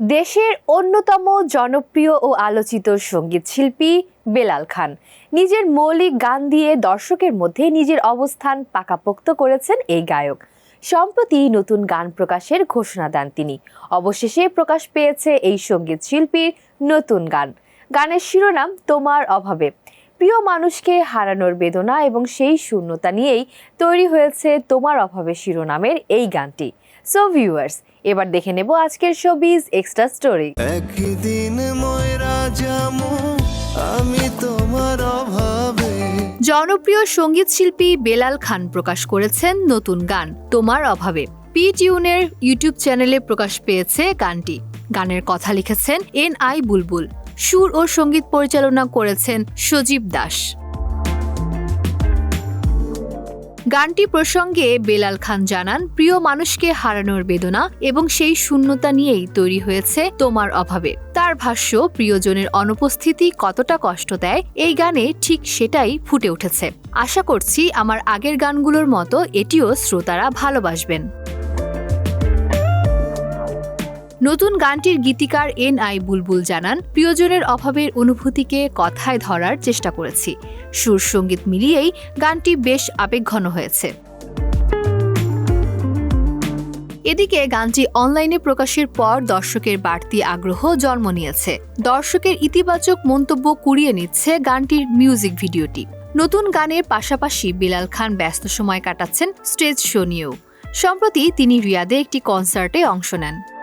দেশের অন্যতম জনপ্রিয় ও আলোচিত সংগীত শিল্পী বেলাল খান। নিজের মৌলিক গান দিয়ে দর্শকের মধ্যে নিজের অবস্থান পাকাপোক্ত করেছেন এই গায়ক। সম্প্রতি নতুন গান প্রকাশের ঘোষণা দেন তিনি। অবশেষে প্রকাশ পেয়েছে এই সংগীত শিল্পীর নতুন গান। গানের শিরোনাম, তোমার অভাবে। প্রিয় মানুষকে হারানোর বেদনা এবং সেই শূন্যতা নিয়েই তৈরি হয়েছে তোমার অভাবে শিরোনামের এই গানটি। সো ভিউয়ার্স এবার দেখে নেব আজকের শোবিজ এক্সট্রা স্টোরি একদিন ময়রা যামু আমি তোমার অভাবে। জনপ্রিয় সংগীত শিল্পী বেলাল খান প্রকাশ করেছেন নতুন গান তোমার অভাবে। পি টিউনের ইউটিউব চ্যানেলে প্রকাশ পেয়েছে গানটি। গানের কথা লিখেছেন এন আই বুলবুল। সুর ও সংগীত পরিচালনা করেছেন সজীব দাস। গানটি প্রসঙ্গে বেলাল খান জানান, প্রিয় মানুষকে হারানোর বেদনা এবং সেই শূন্যতা নিয়েই তৈরি হয়েছে তোমার অভাবে। তার ভাষ্য, প্রিয়জনের অনুপস্থিতি কতটা কষ্ট দেয়, এই গানে ঠিক সেটাই ফুটে উঠেছে। আশা করছি আমার আগের গানগুলোর মতো এটিও শ্রোতারা ভালোবাসবেন। নতুন গানটির গীতিকার এন আই বুলবুল জানান, প্রিয়জনের অভাবের অনুভূতিকে কথায় ধরার চেষ্টা করেছি। সুর সংগীত মিলিয়েই গানটি বেশ আবেগঘন হয়েছে। এদিকে গানটি অনলাইনে প্রকাশের পর দর্শকের বাড়তি আগ্রহ জন্ম নিয়েছে। দর্শকের ইতিবাচক মন্তব্য কুড়িয়ে নিচ্ছে গানটির মিউজিক ভিডিওটি। নতুন গানের পাশাপাশি বিলাল খান ব্যস্ত সময় কাটাচ্ছেন স্টেজ শো নিয়েও। সম্প্রতি তিনি রিয়াদে একটি কনসার্টে অংশ নেন।